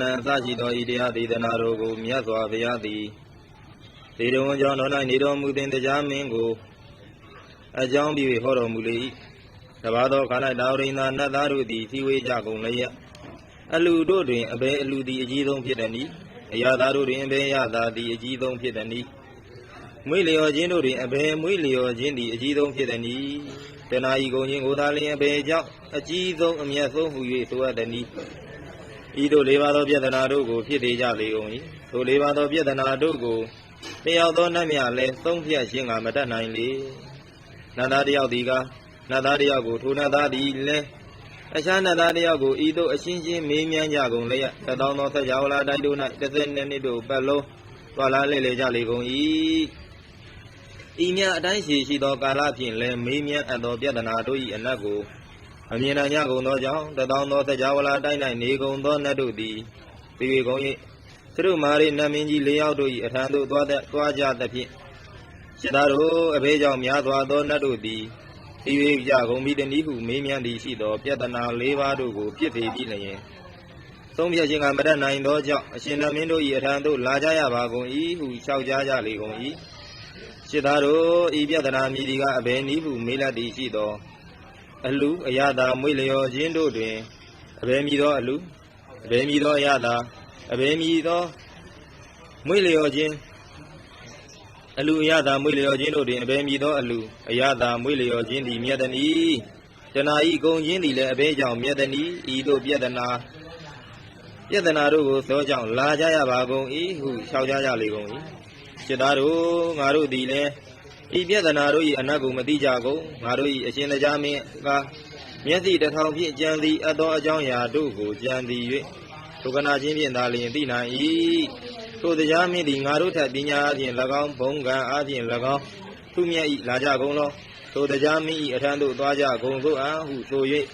နံအစရှိသောဤတရားဒေသနာတို့ကိုမြတ်စွာဘုရားသည်ဒေရဝံကြောင့်တော်၌နေတော်မူသင်တရားမင်းကိုအကြောင်းပြု၍ဟောတော်မူလေ၏တပါသောခန္ဓာတာဝရိန္ဒနတ်သားတို့သည်စီဝေးကြကုန်လျက်အလူတို့တွင်အဘယ်အလူသည်အကြီးဆုံးဖြစ်သည်။အရာသားတို့တွင်အဘယ်ရသားသည်အကြီးဆုံးဖြစ်သည်။မွေးလျော်ခြင်းတို့တွင်အဘယ်မွေးလျော်ခြင်းသည်အကြီးဆုံးဖြစ်သည်။တဏှာဤကုန်ခြင်းကိုသာလျှင်အဘယ်ကြောင့်အကြီးဆုံးအမြတ်ဆုံးဟူ၍ဆိုရသည်။ ဤတို့လေးပါးသောပြဿနာတို့ကိုဖြစ်သေးကြလေကုန်၏။ထိုလေးပါးသောပြဿနာတို့ကိုတယောက်သောနတ်မြလည်းသုံးဖြတ်ခြင်းကမတတ်နိုင်လေ။နတ်သားတယောက်သည်ကနတ်သားတယောက်ကိုထိုနတ်သားသည်လည်းအခြားနတ်သားတယောက်ကိုဤသို့အရှင်းရှင်းမေးမြန်းကြကုန်လျက်တသောသောဆက်ကြဝဠာတိုက်တို့၌တစ်စက်နှစ်နှစ်တို့ပတ်လုံးသွားလာလေလေကြလေကုန်၏ဤမြအတိုင်းရှိရှိသောကာလဖြင့်လည်းမေးမြန်းအပ်သောပြဿနာတို့၏အနက်ကို အမြင်နိုင်ကြကုန်သောကြောင့်တသောသောဆက်ကြဝဠာတိုက်၌နေကုန်သောနတ်တို့သည်ပြီးပြီကုန်၏သူတို့မာရိနတ်မင်းကြီး၄ယောက်တို့၏အထံသို့သွားတဲ့သွားကြသဖြင့်ရှင်းသားတို့အဘေးကြောင့်များစွာသောနတ်တို့သည်ဤ၍ကြကုန်ပြီတနည်းဟုမေးမြန်းသည်ရှိသောပြဿနာ၄ပါးတို့ကိုပြစ်ပေပြီလျင်သုံးဖြတ်ခြင်းကမတတ်နိုင်သောကြောင့်အရှင်သမင်းတို့၏အထံသို့လာကြရပါကုန်၏ဟုလျှောက်ကြားကြလေကုန်၏ရှင်းသားတို့ဤပြဿနာမြည်ဒီကအဘယ်နည်းဟုမေးလတ်သည်ရှိသော အလူအယတာမွေလျော်ခြင်းတို့တွင်အဘယ်မည်သောအလူအဘယ်မည်သောအယတာအဘယ်မည်သောမွေလျော်ခြင်းအလူအယတာမွေလျော်ခြင်းတို့တွင်အဘယ်မည်သောအလူအယတာမွေလျော်ခြင်းသည်မြတ်တနည်းတဏှာဤကုံခြင်းသည်လည်းအဘဲကြောင့်မြတ်တနည်းဤတို့ပြဒနာပြဒနာတို့ကိုသောကြောင့်လာကြရပါကုန်၏ဟုလျှောက်ကြကြလေကုန်၏စိတ္တတို့ငါတို့သည်လည်း ဤပြဒနာတို့၏အနတ်ကိုမသိကြကုန်ငါတို့၏အရှင်တရားမင်းကမျက်စိတစ်ထောင်ဖြင့်ကြံသည်အသောအကြောင်းအရာတို့ကိုကြံသည်၍ဒုက္ခနာချင်းဖြင့်သာလျှင်သိနိုင်၏ထိုတရားမင်းသည်ငါတို့ထက်ပညာအပြင်၎င်းဘုံကံအပြင်၎င်းသူမြတ်၏လာကြကုန်လောထိုတရားမင်း၏အထံသို့သွားကြကုန်သို့အဟုဆို၍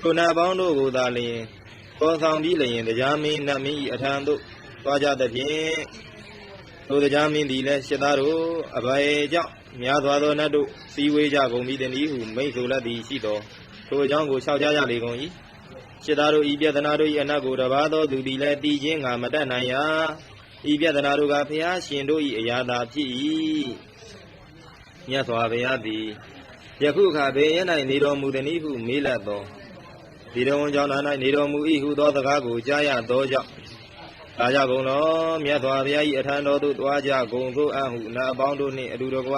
ထိုနတ်ပေါင်းတို့ကိုသာလျှင်ပေါ်ဆောင်ပြီးလျင်တရားမင်းနတ်မင်း၏အထံသို့သွားကြသဖြင့်ထိုတရားမင်းသည်လည်းရှစ်သားတို့အဘယ်ကြောင့်များစွာသောနတ်တို့စီဝေးကြကုန်ပြီတည်းဟုမိန့်ဆိုလက်သည်ရှိသောထိုအကြောင်းကိုလျှောက်ကြကြလေကုန်၏ရှစ်သားတို့ဤပြဒနာတို့၏အနတ်ကိုတပါသောသူသည်လည်းတည်ခြင်းငါမတတ်နိုင်ရာဤပြဒနာတို့ကဖျားရှင်တို့၏အရာသာဖြစ်၏မြတ်စွာဘုရားသည်ယခုအခါဘေးရ၌နေတော်မူသည်ဟုမေးလတ်သောဒီတော်ဝန်ကြောင့်၌နေတော်မူ၏ဟုသောစကားကိုကြားရသောကြောင့် လာကြကုန်လောမြတ်စွာဘုရား၏အထံတော်သို့သွားကြကုန်သို့အဟုနာအပေါင်းတို့နှင့်အတူတကွ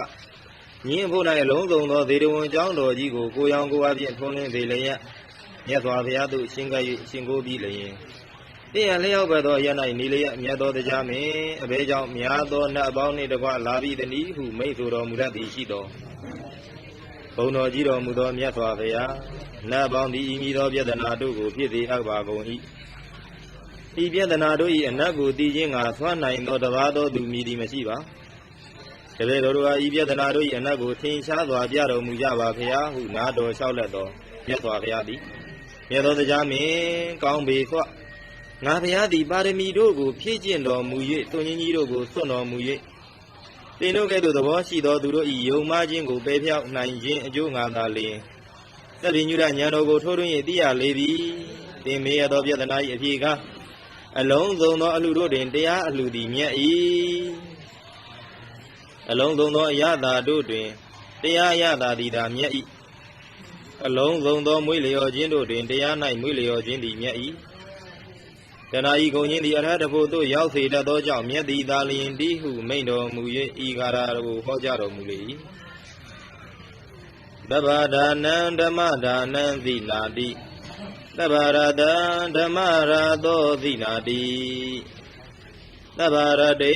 ညင်းဖို့၌အလုံးစုံသောဒေတော်ဝန်ကြောင့်တော်ကြီးကိုကိုရောင်ကိုအပြင်ထွန်းလင်းစေလျက်မြတ်စွာဘုရားသို့ရှင်းကပ်၍ရှင်ကိုပြီးလျင်တင်းရလျောက်ပဲသောရ၌နေလျက်မြတ်သောတရားမင်းအဘဲကြောင့်များသောနတ်အပေါင်းနှင့်တကွလာပြီးတည်းဟုမိန့်ဆိုတော်မူတတ်သည်ရှိသောဘုံတော်ကြီးတော်မူသောမြတ်စွာဘုရားနတ်ပေါင်းသည်ဤမည်သောပြဒနာတို့ကိုဖြစ်စေအပ်ပါကုန်၏ ဤပြဒနာတို့၏အနတ်ကိုသိခြင်းကသွမ်းနိုင်သောတပါးသောသူမည်သည်မရှိပါတပည့်တော်တို့ဟာဤပြဒနာတို့၏အနတ်ကိုထင်ရှားစွာပြတော်မူကြပါဖရာဟုနာတော်လျှောက်လက်သောမြတ်စွာဘုရားသည်မြတ်သောတရားမင်းကောင်းပေသောငါဘုရားသည်ပါရမီတို့ကိုဖြည့်ကျင့်တော်မူ၍သွန်ကြီးကြီးတို့ကိုစွန့်တော်မူ၍သင်တို့ကဲ့သို့သဘောရှိသောသူတို့၏ယုံမှားခြင်းကိုပယ်ဖြောက်နိုင်ခြင်းအကျိုးငါသာလျင်သတ္တိညုရဉာဏ်တော်ကိုထိုးထွင်း၍သိရလေပြီသင်မေရသောပြဒနာ၏အဖြစ်က အလုံးစုံသောအလှတို့တွင်တရားအလှသည်မြတ်၏အလုံးစုံသောအရသာတို့တွင်တရားရသာသည်သာမြတ်၏အလုံးစုံသောမွေးလျော်ခြင်းတို့တွင်တရား၌မွေးလျော်ခြင်းသည်မြတ်၏တဏှာဤကုန်ခြင်းသည်အရဟတဖို့သို့ရောက်စေတတ်သောကြောင့်မြတ်သည်သာလျင်တည်းဟုမိန့်တော်မူ၍ဤကာရကိုဟောကြားတော်မူလေ၏တဗ္ဗဒါနံဓမ္မဒါနံသီနာတိ သဗ္ဗရတံဓမ္မရာသောသီနာတိသဗ္ဗရတိ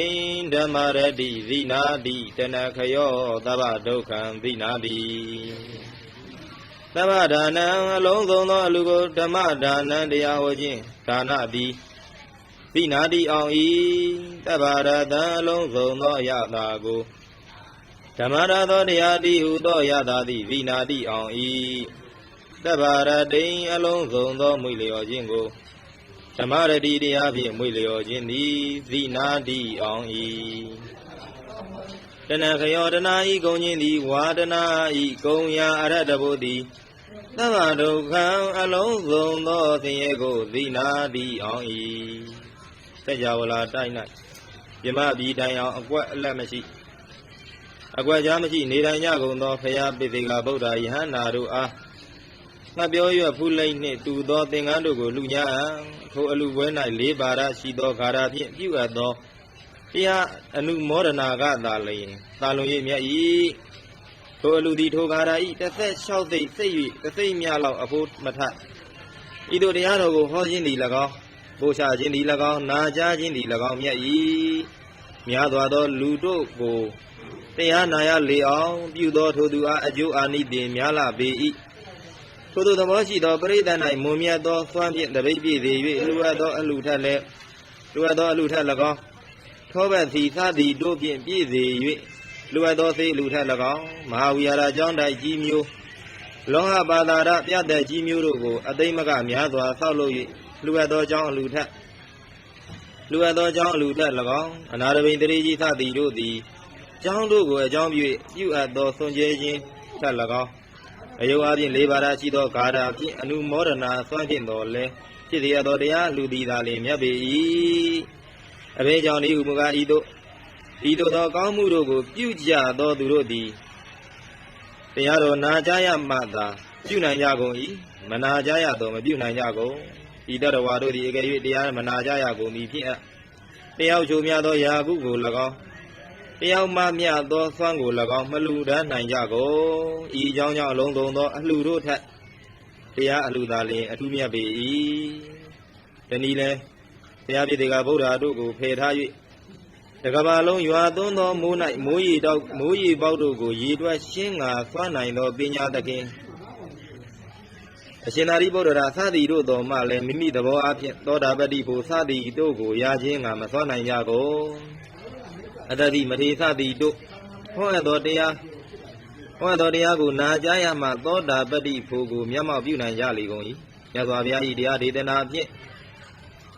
ဓမ္မရတိသီနာတိတဏခယောသဗ္ဗဒုက္ခံသီနာတိသဗ္ဗဒါနံအလုံးစုံသောအလူကိုဓမ္မဒါနံတရားဟောခြင်းဒါနသည်သီနာတိအောင်ဤသဗ္ဗရတံအလုံးစုံသောအရသာကိုဓမ္မရာသောတရားတိဟုသောယတာတိသီနာတိအောင်ဤ သဗ္ဗရတိအလုံးစုံသောမွေလျော်ခြင်းကိုဓမ္မရတိတရားဖြင့်မွေလျော်ခြင်းသည်သီနာတိအောင်ဤတဏခယောတနာဤကုံခြင်းသည်ဝါဒနာဤကုံရာအရတ္တဘုသည်သဗ္ဗဒုက္ခံအလုံးစုံသောဆင်းရဲကိုသိနာသည်အောင်၏စัจ java လာတိုက်၌ပြမပြီးတိုင်အောင်အကွက်အလက်မရှိအကွက်ကြားမရှိနေတိုင်းကြကုန်သောဖရာပိသိကဗုဒ္ဓယဟန္တာတို့အား ငါပြောရွက်ဖူးလိမ့်နှင့်တူသောသင်္ကန်းတို့ကိုလူညာထိုအလူပွဲ၌လေးပါရရှိသောဂါရာဖြင့်ပြုအပ်သောတရားအနုမောဒနာကသာလျင်သာလွန်၍မြတ်၏ထိုအလူသည်ထိုဂါရာဤ16သိစိတ်၍တသိမြလောက်အဖို့မထဤတို့တရားတော်ကိုဟောခြင်းသည်၎င်းပို့ချခြင်းသည်၎င်းနာကြားခြင်းသည်၎င်းမြတ်၏များစွာသောလူတို့ကိုတရားနာရလေအောင် ပြုသောထိုသူအားအကျိုးအာနိသင်များလာပေ၏ ထိုသူသဘောရှိသောပရိသတ်၌မွန်မြတ်သောသွမ်းဖြင့်တပိတ်ပြည့်စေ၍လူအပ်သောအလူထက်လည်းလူအပ်သောအလူထက်၎င်းထောဘတ်စီသသည်တို့ဖြင့်ပြည့်စေ၍လူအပ်သောသေလူထက်၎င်းမဟာဝိဟာရကျောင်းတိုက်ကြီးမျိုးလောဟပါတာရပြတ်တဲ့ကြီးမျိုးတို့ကိုအသိမကများစွာဆောက်လုပ်၍လူအပ်သောကျောင်းအလူထက်လူအပ်သောကျောင်းအလူထက်၎င်းအနာရဘိန်တရေကြီးသသည်တို့သည်ကျောင်းတို့ကိုအကြောင်းပြု၍ပြုအပ်သောဆွန်ကျဲခြင်းထက်၎င်း အယုအပြင်လေးပါးသာရှိသောဂါထာဖြင့်အနုမောဒနာဆွမ်းဖြင့်တော်လဲဖြစ်စေရသောတရားလူသည်သာလျှင်မြတ်ပေ၏အဘိကြောင့်ဤဟုမူကားဤသို့ဤသို့သောကောင်းမှုတို့ကို ပြုကြသောသူတို့သည်တရားတော်နာကြားရမှသာပြုနိုင်ကြကုန်၏မနာကြားရသောမပြုနိုင်ကြကုန်ဤတတဝါတို့သည်အကယ်၍တရားမနာကြားရကုန်မည်ဖြစ်အပ်တယောက်ချိုများသောယာကုကို၎င်းတ ယောက်မှမြတ်သောသွမ်းကို၎င်းမလူဒန်းနိုင်ကြကုန်ဤအကြောင်းကြောင့်အလုံးစုံသော အလှတို့ထက်တရားအလှသာလျှင်အထူးမြတ်ပေ၏တနည်းလဲတရားပြည်ကဗုဒ္ဓတို့ကိုဖယ်ထား၍တကဘာလုံးရွာသွန်းသောမိုး၌မိုးရီတောက်မိုးရီပေါက်တို့ကိုရေတွက်ရှင်းငါသွမ်းနိုင်သောပညာသခင်အရှင်သာရိပုတ္တရာသတိတို့တော်မှလည်းမိမိသဘောအဖြစ်သောတာပတိဖို့သတိတို့ကိုရခြင်းငါမသွမ်းနိုင်ကြကုန် အတ္တိမထေသတိတို့ဟောအပ်သောတရားဟောအပ်သောတရားကိုနာကြားရမှသောတာပတိဖို့ကိုမျက်မှောက်ပြုနိုင်ကြလေကုန်၏မြတ်စွာဘုရား၏တရားဒေသနာဖြင့်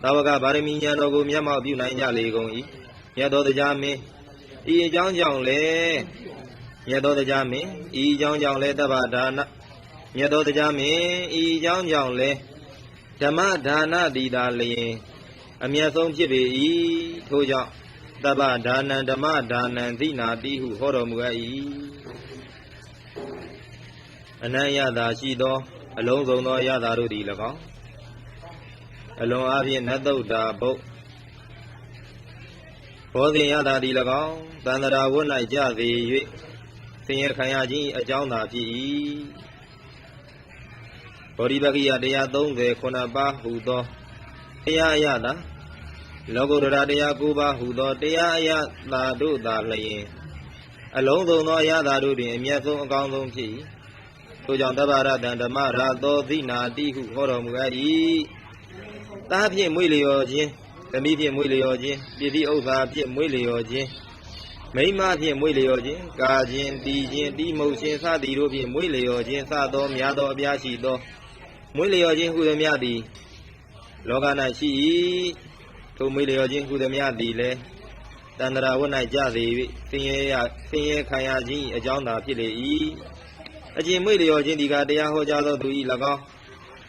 သာဝကဗာရမီဉာဏ်တော်ကိုမျက်မှောက်ပြုနိုင်ကြလေကုန်၏မြတ်တော်တရားမင်းဤအကြောင်းကြောင့်လေမြတ်တော်တရားမင်းဤအကြောင်းကြောင့်လေတဗ္ဗဒါနမြတ်တော်တရားမင်းဤအကြောင်းကြောင့်လေဓမ္မဒါနတိတာလျင်အမျက်ဆုံးဖြစ်ပေ၏ထို့ကြောင့် တဗ္ဗဒါနံဓမ္မဒါနံသိနာတိဟုဟောတော်မူအပ်၏အနံ့ရတာရှိသော အလုံးစုံသောရတာတို့သည်၎င်းအလွန်အားဖြင့်နတ်တုဒ္ဒါဘုတ်ဘောဇင်ရတာသည်၎င်းတန္တရာဝတ်၌ကြစေ၍ဆင်းရဲခံရခြင်းအကြောင်းသာဖြစ်၏ဘောဓိပကိယတရား30ခုနှစ်ပါးဟူသောတရားအရတာ လောကုတ္တရာတရား9ပါးဟူသောတရားအရတာတို့သာလျင်အလုံးစုံသောအရတာတို့တွင်အမျက်ဆုံးအကောင်းဆုံးဖြစ်၏ထို့ကြောင့်တဗ္ဗရတံဓမ္မရသောသိနာတိဟုဟောတော်မူအပ်၏သားဖြင့်မွေလျော်ခြင်းသမီးဖြင့်မွေလျော်ခြင်းပြည်တိဥစ္စာဖြင့်မွေလျော်ခြင်းမိမဖြင့်မွေလျော်ခြင်းကာခြင်းတီခြင်းတိမုတ်ခြင်းစသည်တို့ဖြင့်မွေလျော်ခြင်းစသောများသောအပြားရှိသောမွေလျော်ခြင်းဟုသည်များသည်လောက၌ရှိ၏ ထိုမွေလျော်ခြင်းဟုသည်များသည်လည်းတန္တရာဝတ်၌ကြစေ၍ဆင်းရဲရဆင်းရဲခံရခြင်းအကြောင်းသာဖြစ်လေ၏အကျင့်မွေလျော်ခြင်းဒီကတရားဟောကြားသောသူ၏၎င်း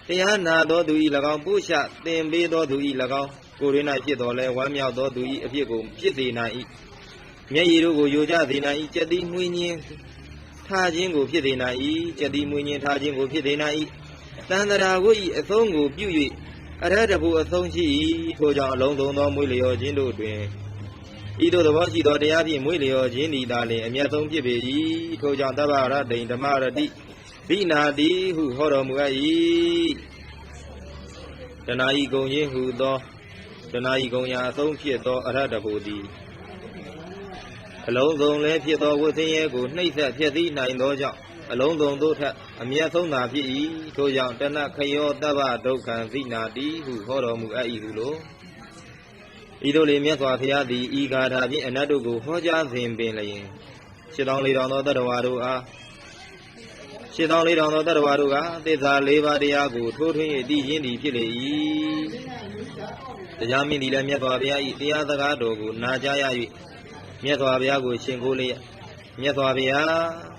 တရားနာသောသူ၏၎င်းပုရှသင်ပေးသောသူ၏၎င်းကိုယ်ရင်း၌ဖြစ်တော်လဲဝမ်းမြောက်သောသူ၏အဖြစ်ကိုဖြစ်စေနိုင်၏မျက်ရည်တို့ကိုယိုကျစေနိုင်၏ကြက်တိမွေးခြင်းထားခြင်းကိုဖြစ်စေနိုင်၏ကြက်တိမွေးခြင်းထားခြင်းကိုဖြစ်စေနိုင်၏တန်တရာကို၏အဆုံးကိုပြု၍ အရဟတဘုအဆုံးရှိ၏ထိုကြောင့်အလုံးစုံသောမွေးလျော်ခြင်းတို့တွင်ဤသို့သဘောရှိသောတရားဖြင့်မွေးလျော်ခြင်းဤသာလျှင်အမျက်ဆုံးဖြစ်ပေ၏ထိုကြောင့်တဗ္ဗရဒိန်ဓမ္မရတိဘိနာတိဟုဟောတော်မူအပ်၏တဏှာဤကုံခြင်းဟုသောတဏှာဤကုံရာအဆုံးဖြစ်သောအရဟတဘုသည်အလုံးစုံလည်းဖြစ်သောဝိသင်းရဲကိုနှိမ့်ဆက်ဖြစ်သည်နိုင်သောကြောင့် အလုံးစုံတို့ထက်အမျက်ဆုံးသာဖြစ်၏ထိုကြောင့်တဏခယောတဗ္ဗဒုက္ခံဇိနာတိဟုဟောတော်မူအပ်၏ဟုလိုဤတို့လေမြတ်စွာဘုရားသည်ဤဂါထာဖြင့်အနတ်တို့ကိုဟောကြားစဉ်ပင်လျင်ရှင်းတော်လေးတော်သောတတ္တဝါတို့အားရှင်းတော်လေးတော်သောတတ္တဝါတို့ကသစ္စာလေးပါးတရားကိုထိုးထွင်း၍သိခြင်းသည်ဖြစ်လေ၏တရားမင်းသည်လည်းမြတ်စွာဘုရား၏တရားစကားတော်ကိုနာကြားရ၍မြတ်စွာဘုရားကိုရှင်ကိုးလျက်မြတ်စွာဘုရား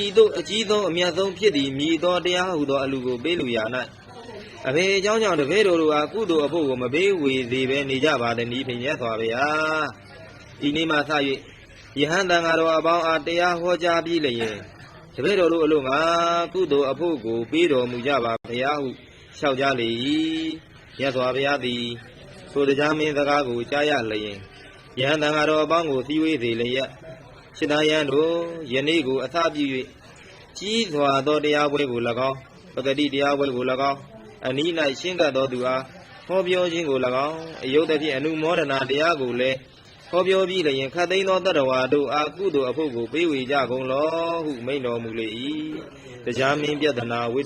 ဤသို့အကြီးဆုံးအမြတ်ဆုံးဖြစ်သည်မြည်သောတရားဟုသောအလူကိုပေးလူရာ၌အဖေအကြောင်းကြောင့်တပည့်တော်တို့အားကုသိုလ်အဖို့ကိုမပေးဝေသေးပဲနေကြပါသည်ဤဖြင့်မြတ်စွာဘုရားဤနေ့မှစ၍ယဟန်တန်ဃာတော်အပေါင်းအားတရားဟောကြားပြီးလျင်တပည့်တော်တို့အလို့ငါကုသိုလ်အဖို့ကိုပေးတော်မူကြပါဘုရားဟုလျှောက်ကြလေ၏မြတ်စွာဘုရားသည်ထိုတရားမင်းစကားကိုကြားရလျင်ယဟန်တန်ဃာတော်အပေါင်းကိုစည်းဝေးစေလျက် ရှင်းသားယံတို့ယနေ့ကိုအသပြု၍ကြီးစွာသောတရားပွဲကို၎င်းပဂတိတရားပွဲကို၎င်းအနိ၌ရှင်းကပ်သောသူအားဟောပြောခြင်းကို၎င်းအယုတ်တဖြင့်အနုမောဒနာတရားကိုလည်းဟောပြောပြီးလျင်ခတ်သိမ်းသောတတ္တဝါတို့အားကုသိုလ်အဖို့ကိုပေးဝေကြကုန်လောဟုမိန့်တော်မူလေ၏တရားမင်းပြဒနာဝိ